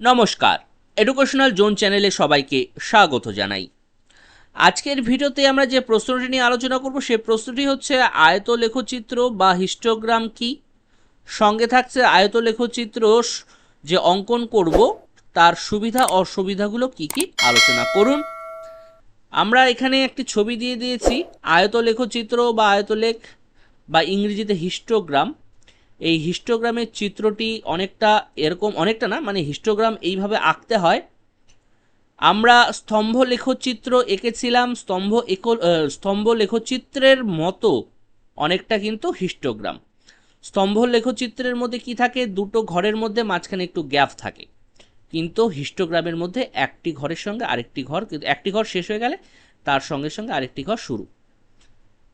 নমস্কার। Educational zone চ্যানেলে সবাইকে স্বাগত জানাই। আজকের ভিডিওতে আমরা যে প্রশ্নটি নিয়ে আলোচনা করব সেই প্রশ্নটি হচ্ছে আয়ত লেখচিত্র বা হিস্টোগ্রাম কি? সঙ্গে থাকছে আয়ত লেখচিত্র যে অঙ্কন করব, তার সুবিধা অসুবিধাগুলো কি কি আলোচনা করুন। আমরা এখানে একটি ছবি দিয়ে দিয়েছি আয়ত লেখচিত্র বা আয়তলেখ বা ইংরেজিতে হিস্টোগ্রাম। এই হিস্টোগ্রামের চিত্রটি অনেকটা এরকম, অনেকটা না মানে হিস্টোগ্রাম এইভাবে আঁকতে হয়। আমরা স্তম্ভ লেখচিত্র এঁকেছিলাম, স্তম্ভ এক স্তম্ভ লেখচিত্রের মতো অনেকটা কিন্তু হিস্টোগ্রাম। স্তম্ভ লেখচিত্রের মধ্যে কি থাকে? দুটো ঘরের মধ্যে মাঝখানে একটু গ্যাপ থাকে। কিন্তু হিস্টোগ্রামের মধ্যে একটি ঘরের সঙ্গে আরেকটি ঘর, কিন্তু একটি ঘর শেষ হয়ে গেলে তার সঙ্গে সঙ্গে আরেকটি ঘর শুরু।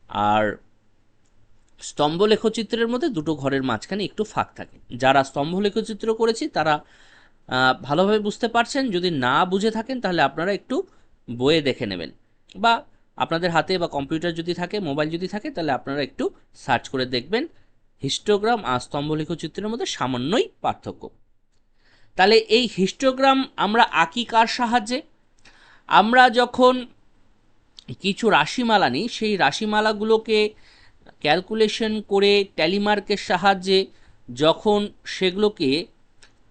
আর স্তম্ভ লেখচিত্রের মধ্যে দুটো ঘরের মাঝখানে একটু ফাঁক থাকে। যারা স্তম্ভ লেখচিত্র করেছি, তারা ভালোভাবে বুঝতে পারছেন। যদি না বুঝে থাকেন, তাহলে আপনারা একটু বইয়ে দেখে নেবেন। বা আপনাদের হাতে বা কম্পিউটার যদি থাকে, মোবাইল যদি থাকে, তাহলে আপনারা একটু সার্চ করে দেখবেন। হিস্টোগ্রাম আর স্তম্ভ লেখচিত্রের মধ্যে সামান্যই পার্থক্য। তাহলে এই হিস্টোগ্রাম আমরা আঁকি কার সাহায্যে? আমরা যখন কিছু রাশিমালা নিই, সেই রাশিমালাগুলোকে ক্যালকুলেশন করে ট্যালিমার্কের সাহায্যে যখন সেগুলোকে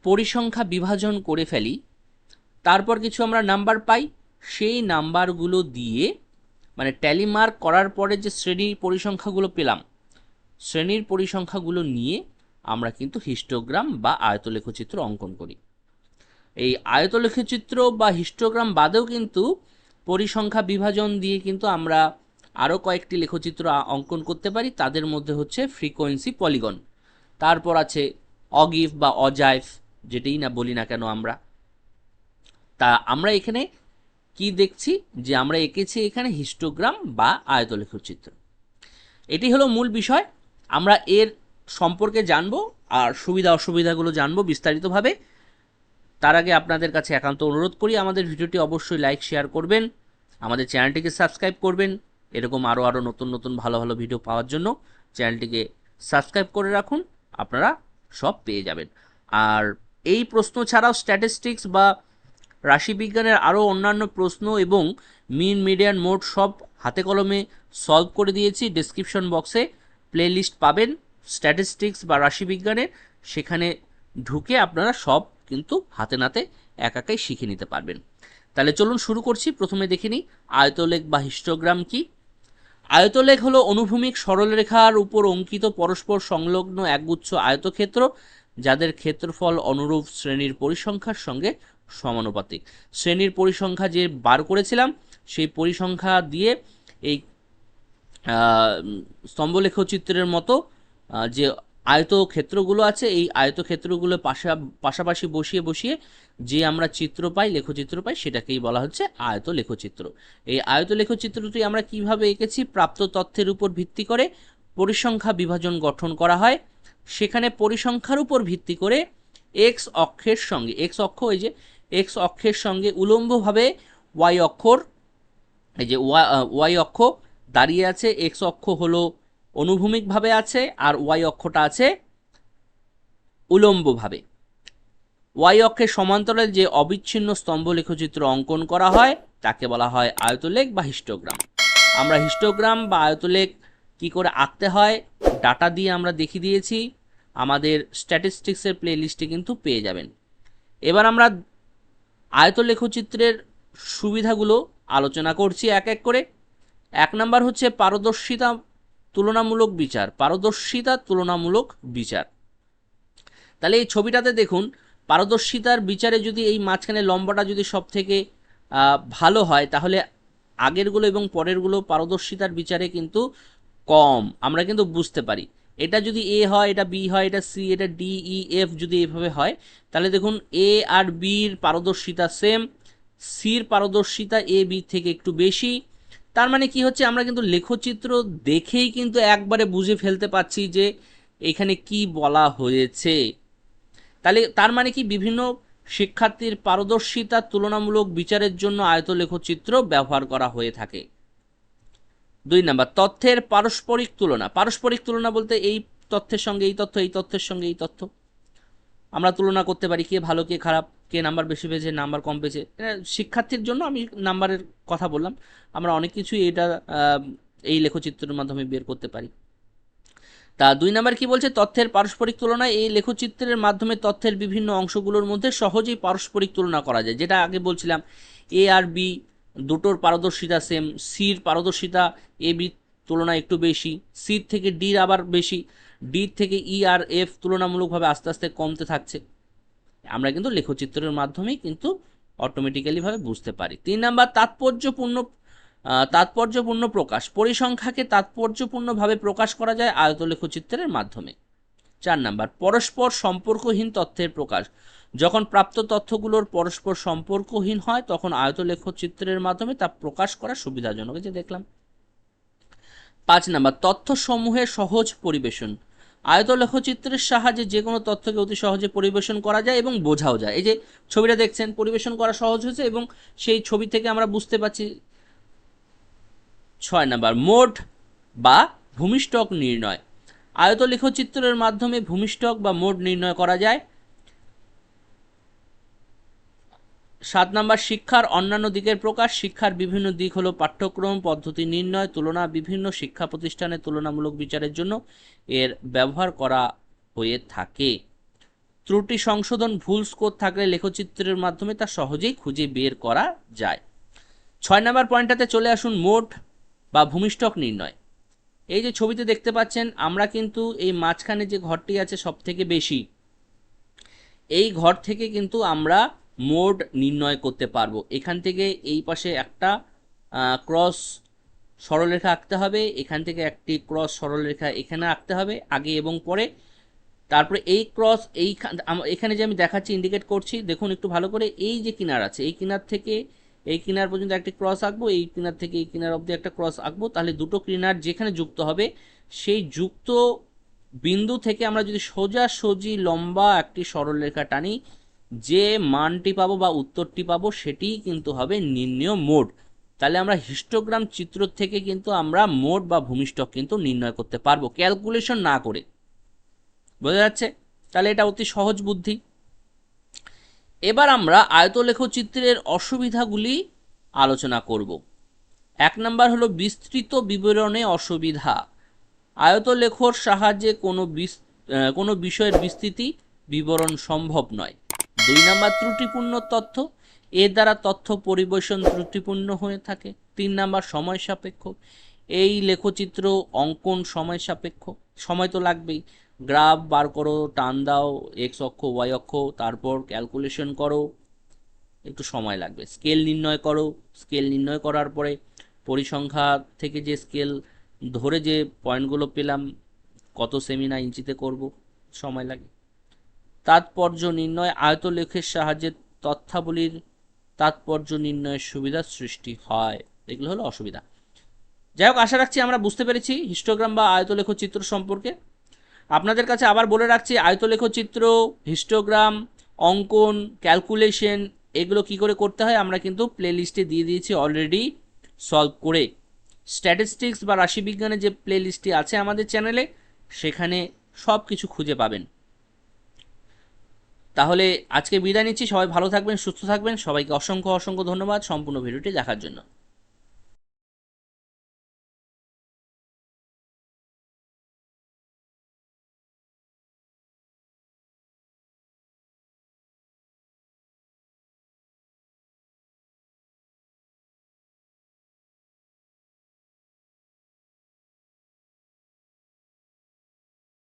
পরিসংখ্যা বিভাজন করে ফেলি, তারপর কিছু আমরা নাম্বার পাই, সেই নাম্বারগুলো দিয়ে মানে ট্যালিমার্ক করার পরে যে শ্রেণির পরিসংখ্যাগুলো পেলাম, শ্রেণির পরিসংখ্যাগুলো নিয়ে আমরা কিন্তু হিস্টোগ্রাম বা আয়তলেখচিত্র অঙ্কন করি। এই আয়তলেখচিত্র বা হিস্টোগ্রাম বাদেও কিন্তু পরিসংখ্যা বিভাজন দিয়ে কিন্তু আমরা আরও কয়েকটি লেখচিত্র অঙ্কন করতে পারি, তাদের মধ্যে হচ্ছে ফ্রিকোয়েন্সি পলিগন তারপর আছে অগিফ বা অজাইফ যেটাই না বলি না কেন আমরা। তা আমরা এখানে কি দেখছি? যে আমরা এঁকেছি এখানে হিস্টোগ্রাম বা আয়ত আয়তলেখচিত্র। এটি হলো মূল বিষয়। আমরা এর সম্পর্কে জানব আর সুবিধা অসুবিধাগুলো জানব বিস্তারিতভাবে। তার আগে আপনাদের কাছে একান্ত অনুরোধ করি, আমাদের ভিডিওটি অবশ্যই লাইক শেয়ার করবেন। আমাদের চ্যানেলটিকে সাবস্ক্রাইব করবেন। এরকম আরও আরও নতুন নতুন ভালো ভালো ভিডিও পাওয়ার জন্য চ্যানেলটিকে সাবস্ক্রাইব করে রাখুন, আপনারা সব পেয়ে যাবেন। আর এই প্রশ্ন ছাড়াও স্ট্যাটিস্টিক্স বা রাশিবিজ্ঞানের আরও অন্যান্য প্রশ্ন এবং মিন মিডিয়ান মোড সব হাতে কলমে সলভ করে দিয়েছি ডেসক্রিপশন বক্সে প্লেলিস্ট পাবেন স্ট্যাটিস্টিক্স বা রাশিবিজ্ঞানের। সেখানে ঢুকে আপনারা সব কিন্তু হাতে নাতে একাকাই শিখে নিতে পারবেন। তাহলে চলুন শুরু করছি, প্রথমে দেখে নিই, আয়তলেখ বা হিস্টোগ্রাম কি? আয়তলেখ হলো অনুভূমিক সরলরেখার উপর অঙ্কিত পরস্পর সংলগ্ন একগুচ্ছ আয়তক্ষেত্র, যাদের ক্ষেত্রফল অনুরূপ শ্রেণির পরিসংখ্যার সঙ্গে সমানুপাতিক। শ্রেণির পরিসংখ্যা যে বার করেছিলাম, সেই পরিসংখ্যা দিয়ে এই স্তম্ভলেখচিত্রের স্তম্ভলেখ চিত্রের মতো যে আয়তক্ষেত্রগুলো আছে, এই আয়তক্ষেত্রগুলো পাশা, পাশাপাশি বসিয়ে বসিয়ে যে আমরা চিত্র পাই, লেখচিত্র পাই, সেটাকেই বলা হচ্ছে আয়ত লেখচিত্র এই আয়ত লেখচিত্রটি আমরা কীভাবে এঁকেছি? প্রাপ্ত তথ্যের উপর ভিত্তি করে পরিসংখ্যা বিভাজন গঠন করা হয়। সেখানে পরিসংখ্যার উপর ভিত্তি করে এক্স অক্ষের সঙ্গে এক্স অক্ষ এই যে এক্স অক্ষের সঙ্গে উলম্বভাবে ওয়াই অক্ষর, এই যে ওয়াই অক্ষ দাঁড়িয়ে আছে এক্স অক্ষ হলো অনুভূমিকভাবে আছে আর ওয়াই অক্ষটা আছে উলম্বভাবে। ওয়াই অক্ষের সমান্তরাল যে অবিচ্ছিন্ন স্তম্ভ লেখচিত্র অঙ্কন করা হয়, তাকে বলা হয় আয়তলেখ বা হিস্টোগ্রাম। আমরা হিস্টোগ্রাম বা আয়তলেখ কি করে আঁকতে হয়, ডাটা দিয়ে আমরা দেখিয়ে দিয়েছি। আমাদের স্ট্যাটিস্টিক্সের প্লে লিস্টে কিন্তু পেয়ে যাবেন। এবার আমরা আয়তলেখচিত্রের সুবিধাগুলো আলোচনা করছি এক এক করে। এক নাম্বার হচ্ছে পারদর্শিতা তুলনামূলক বিচার, পারদর্শিতা তুলনামূলক বিচার। তাহলে এই ছবিটাতে দেখুন, পারদর্শিতার বিচারে যদি এই মাঝখানে লম্বাটা যদি সব থেকে ভালো হয়, তাহলে আগেরগুলো এবং পরেরগুলো পারদর্শিতার বিচারে কিন্তু কম। আমরা কিন্তু বুঝতে পারি। এটা যদি এ হয়, এটা বি হয়, এটা সি, এটা ডি, ই, এফ যদি এভাবে হয়, তাহলে দেখুন এ আর বির পারদর্শিতা সেম সির পারদর্শিতা এ, বি থেকে একটু বেশি তার মানে কি হচ্ছে, আমরা কিন্তু লেখচিত্র দেখেই কিন্তু একবারে বুঝে ফেলতে পারছি যে এখানে কি বলা হয়েছে। তাহলে তার মানে কি বিভিন্ন শিক্ষার্থীর পারদর্শিতা তুলনামূলক বিচারের জন্য আয়ত লেখচিত্র ব্যবহার করা হয়ে থাকে। দুই নাম্বার, তথ্যের পারস্পরিক তুলনা। পারস্পরিক তুলনা বলতে এই তথ্যের সঙ্গে এই তথ্য, এই তথ্যের সঙ্গে এই তথ্য। আমরা তুলনা করতে পারি কে ভালো, কে খারাপ, কে নাম্বার বেশি পেয়েছে, নাম্বার কম পেয়েছে। শিক্ষার্থীর জন্য আমি নাম্বারের কথা বললাম। আমরা অনেক কিছুই এটা এই লেখচিত্রের মাধ্যমে বের করতে পারি। তা দুই নাম্বার কি বলছে? তথ্যের পারস্পরিক তুলনায় এই লেখচিত্রের মাধ্যমে তথ্যের বিভিন্ন অংশগুলোর মধ্যে সহজেই পারস্পরিক তুলনা করা যায়। যেটা আগে বলছিলাম, এ আর বি দুটোর পারদর্শিতা সেম সির পারদর্শিতা এ বি তুলনায় একটু বেশি, সির থেকে ডির আবার বেশি। ডি থেকে ই আর এফ তুলনামূলকভাবে আস্তে আস্তে কমতে থাকছে। আমরা কিন্তু লেখচিত্রের মাধ্যমেই কিন্তু অটোমেটিক্যালিভাবে বুঝতে পারি। তিন নাম্বার, তাৎপর্যপূর্ণ তাৎপর্যপূর্ণ প্রকাশ। পরিসংখ্যাকে তাৎপর্যপূর্ণভাবে প্রকাশ করা যায় আয়ত লেখচিত্রের মাধ্যমে। চার নাম্বার, পরস্পর সম্পর্কহীন তথ্যের প্রকাশ। যখন প্রাপ্ত তথ্যগুলোর পরস্পর সম্পর্কহীন হয়, তখন আয়ত লেখচিত্রের মাধ্যমে তা প্রকাশ করা সুবিধাজনক। যে দেখলাম। পাঁচ নাম্বার, তথ্যসমূহের সহজ পরিবেশন। আয়ত লেখচিত্রের সাহায্যে যে কোনো তথ্যকে অতি সহজে পরিবেশন করা যায় এবং বোঝাও যায়। এই যে ছবিটা দেখছেন, পরিবেশন করা সহজ হয়েছে এবং সেই ছবি থেকে আমরা বুঝতে পারছি ছয় নাম্বার মোড বা ভূমিষ্ঠক নির্ণয়। আয়ত লেখচিত্রের মাধ্যমে ভূমিষ্ঠক বা মোড নির্ণয় করা যায়। সাত নাম্বার, শিক্ষার অন্যান্য দিকের প্রকাশ। শিক্ষার বিভিন্ন দিক হলো পাঠ্যক্রম, পদ্ধতি নির্ণয়, তুলনা, বিভিন্ন শিক্ষা প্রতিষ্ঠানে তুলনামূলক বিচারের জন্য এর ব্যবহার করা হয়ে থাকে। ত্রুটি সংশোধন, ভুল স্কোর থাকলে লেখচিত্রের মাধ্যমে তা সহজেই খুঁজে বের করা যায়। ছয় নাম্বার পয়েন্টটাতে চলে আসুন, মোট বা ভূমিষ্ঠক নির্ণয়। এই যে ছবিতে দেখতে পাচ্ছেন, আমরা কিন্তু এই মাঝখানে যে ঘরটি আছে সব থেকে বেশি। এই ঘর থেকে কিন্তু আমরা মোড নির্ণয় করতে পারব। এখান থেকে এই পাশে একটা ক্রস সরলরেখা আঁকতে হবে। এখান থেকে একটি ক্রস সরলরেখা এখানে আঁকতে হবে, আগে এবং পরে। তারপরে এই ক্রস এই এখানে যে আমি দেখাচ্ছি ইন্ডিকেট করছি, দেখুন একটু ভালো করে, এই যে কিনার আছে, এই কিনার থেকে, এই কিনার পর্যন্ত একটি ক্রস আঁকবো, এই কিনার থেকে এই কিনার অবধি একটা ক্রস আঁকবো। তাহলে দুটো কিনার যেখানে যুক্ত হবে, সেই যুক্ত বিন্দু থেকে আমরা যদি সোজাসুজি লম্বা একটি সরলরেখা টানি যে মানটি পাবো বা উত্তরটি পাবো সেটিই কিন্তু হবে নির্ণয় মোড। তাহলে আমরা হিস্টোগ্রাম চিত্র থেকে কিন্তু আমরা মোড বা ভূমিষ্ঠক কিন্তু নির্ণয় করতে পারব, ক্যালকুলেশন না করে। বোঝা যাচ্ছে? তাহলে এটা অতি সহজ বুদ্ধি। এবার আমরা আয়তলেখ চিত্রের অসুবিধাগুলি আলোচনা করব। এক নম্বর হলো বিস্তৃত বিবরণে অসুবিধা। আয়তলেখর সাহায্যে কোনো কোনো বিষয়ের বিস্তৃতি বিবরণ সম্ভব নয়। দুই নাম্বার ত্রুটিপূর্ণ তথ্য এর দ্বারা তথ্য পরিবেশন ত্রুটিপূর্ণ হয়ে থাকে। তিন নাম্বার সময় সাপেক্ষ, এই লেখচিত্র অঙ্কন সময় সাপেক্ষ। সময় তো লাগবেই। গ্রাফ বার করো, টান দাও, এক্স অক্ষ, ওয়াই অক্ষ, তারপর ক্যালকুলেশন করো। একটু সময় লাগবে। স্কেল নির্ণয় করো। স্কেল নির্ণয় করার পরে পরিসংখ্যা থেকে যে স্কেল ধরে যে পয়েন্টগুলো পেলাম, কত সেমি না ইঞ্চিতে করব, সময় লাগে। তাৎপর্য নির্ণয় আয়তলেখের সাহায্যে তথ্যাবলীর তাৎপর্য নির্ণয়ের সুবিধা সৃষ্টি হয়। এগুলো হলো অসুবিধা। যাই হোক, আশা রাখছি আমরা বুঝতে পেরেছি হিস্টোগ্রাম বা আয়তলেখ চিত্র সম্পর্কে। আপনাদের কাছে আবার বলে রাখছি আয়তলেখ চিত্র হিস্টোগ্রাম, অঙ্কন, ক্যালকুলেশন, এগুলো কি করে করতে হয় আমরা কিন্তু প্লে লিস্টে দিয়ে দিয়েছি অলরেডি সলভ করে। স্ট্যাটিস্টিক্স বা রাশিবিজ্ঞানের যে প্লে লিস্টটি আছে আমাদের চ্যানেলে, সেখানে সব কিছু খুঁজে পাবেন। তাহলে আজকে বিদায় নিচ্ছি। সবাই ভালো থাকবেন, সুস্থ থাকবেন। সবাইকে অসংখ্য অসংখ্য ধন্যবাদ সম্পূর্ণ ভিডিওটি দেখার জন্য।